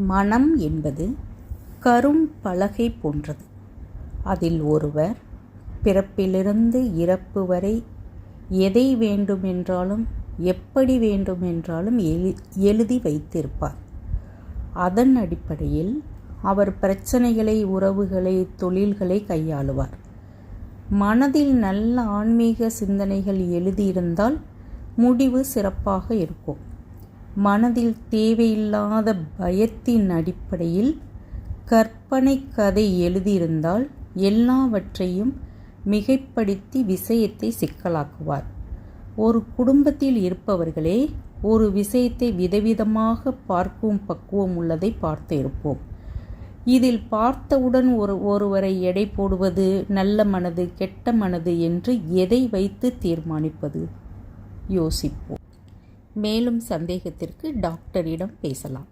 மனம் என்பது கரும் பலகை போன்றது. அதில் ஒருவர் பிறப்பிலிருந்து இறப்பு வரை எதை வேண்டுமென்றாலும் எப்படி வேண்டுமென்றாலும் எழு எழுதி வைத்திருப்பார். அதன் அடிப்படையில் அவர் பிரச்சனைகளை உறவுகளை தொழில்களை கையாளுவார். மனதில் நல்ல ஆன்மீக சிந்தனைகள் எழுதியிருந்தால் முடிவு சிறப்பாக இருக்கும். மனதில் தேவையில்லாத பயத்தின் அடிப்படையில் கற்பனை கதை எழுதியிருந்தால் எல்லாவற்றையும் மிகைப்படுத்தி விஷயத்தை சிக்கலாக்குவார். ஒரு குடும்பத்தில் இருப்பவர்களே ஒரு விஷயத்தை விதவிதமாக பார்க்கும் பக்குவம் உள்ளதை பார்த்து இருப்போம். இதில் பார்த்தவுடன் ஒரு ஒருவரை எடை போடுவது நல்ல மனது கெட்ட மனது என்று எதை வைத்து தீர்மானிப்பது? யோசிப்போம். மேலும் சந்தேகத்திற்கு டாக்டரிடம் பேசலாம்.